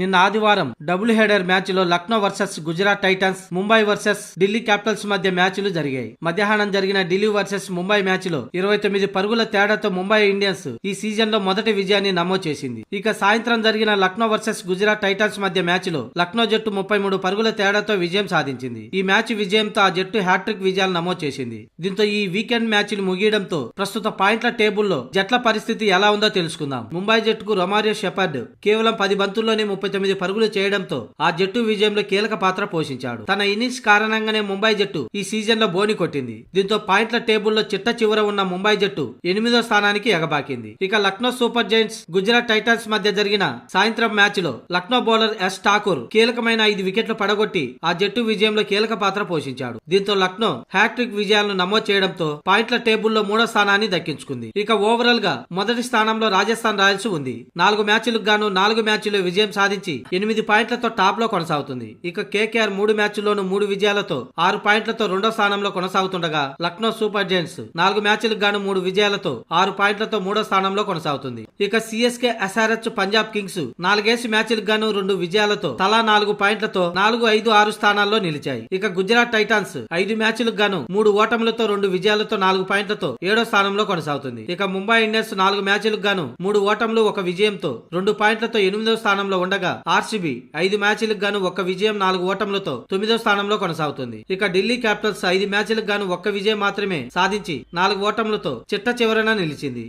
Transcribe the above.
నిన్న ఆదివారం double header మ్యాచ్లో Lucknow versus Gujarat Titans Mumbai versus Delhi Capitals మధ్య మ్యాచ్లు జరిగాయి. మధ్యాహ్నం జరిగిన ఢిల్లీ వర్సెస్ ముంబై మ్యాచ్లో ఇరవై తొమ్మిది పరుగుల తేడాతో ముంబై ఇండియన్స్ ఈ సీజన్లో మొదటి విజయాన్ని నమోదు చేసింది. ఇక సాయంత్రం జరిగిన లక్నో వర్సెస్ గుజరాత్ టైటన్స్ మధ్య మ్యాచ్లో లక్నో జట్టు ముప్పై మూడు పరుగుల తేడాతో విజయం సాధించింది. ఈ మ్యాచ్ విజయంతో ఆ జట్టు హ్యాట్రిక్ విజయాలు నమోదు చేసింది. దీంతో ఈ వీకెండ్ మ్యాచ్లు ముగియడంతో ప్రస్తుత పాయింట్ల టేబుల్లో జట్ల పరిస్థితి ఎలా ఉందో తెలుసుకుందాం. ముంబై జట్టుకు రొమారియో షెపర్డ్ కేవలం పది బంతుల్లోనే ముప్పై తొమ్మిది పరుగులు చేయడంతో ఆ జట్టు విజయంలో కీలక పాత్ర పోషించాడు. తన ఇన్నింగ్స్ కారణంగానే ముంబై జట్టు ఈ సీజన్లో బోని కొట్టింది. దీంతో పాయింట్ల టేబుల్లో చిట్ట చివర ఉన్న ముంబై జట్టు ఎనిమిదో స్థానానికి ఎగబాకింది. ఇక Lucknow Super Giants Gujarat Titans మధ్య జరిగిన సాయంత్రం మ్యాచ్లో లక్నో బౌలర్ ఎస్ ఠాకూర్ కీలకమైన ఐదు వికెట్లు పడగొట్టి ఆ జట్టు విజయంలో కీలక పాత్ర పోషించాడు. దీంతో లక్నో హ్యాట్రిక్ విజయాలను నమోదు చేయడంతో పాయింట్ల టేబుల్లో మూడో స్థానాన్ని దక్కించుకుంది. ఇక ఓవరాల్గా మొదటి స్థానంలో రాజస్థాన్ రాయల్స్ ఉంది. నాలుగు మ్యాచ్లకు గాను నాలుగు మ్యాచ్లో విజయం సాధించి ఎనిమిది పాయింట్లతో టాప్లో కొనసాగుతుంది. ఇక కేకేఆర్ మూడు మ్యాచ్ల్లోనూ మూడు విజయాలతో ఆరు పాయింట్లతో రెండో స్థానంలో కొనసాగుతుండగా లక్నో సూపర్ జైంట్స్ నాలుగు మ్యాచ్లకు గాను మూడు విజయాలతో ఆరు పాయింట్లతో మూడో స్థానంలో కొనసాగుతుంది. ఇక సిఎస్కే ఎస్ఆర్హెచ్ పంజాబ్ కింగ్స్ నాలుగేసి మ్యాచ్లకు గాను రెండు విజయాలతో తలా నాలుగు పాయింట్లతో నాలుగు ఐదు ఆరు స్థానాల్లో నిలిచాయి. ఇక గుజరాత్ టైటాన్స్ ఐదు మ్యాచ్లకు గాను మూడు ఓటములతో రెండు విజయాలతో నాలుగు పాయింట్లతో ఏడో స్థానంలో కొనసాగుతుంది. ఇక ముంబై ఇండియన్స్ నాలుగు మ్యాచ్లకు గాను మూడు ఓటములు ఒక విజయంతో రెండు పాయింట్లతో ఎనిమిదో స్థానంలో ఉండగా ఆర్సీబీ ఐదు మ్యాచ్లకు గాను ఒక్క విజయం నాలుగు ఓటములతో తొమ్మిదో స్థానంలో కొనసాగుతుంది. ఇక ఢిల్లీ క్యాపిటల్స్ ఐదు మ్యాచ్లకు గాను ఒక్క విజయం మాత్రమే సాధించి నాలుగు ఓటములతో చిట్ట చివరన నిలిచింది.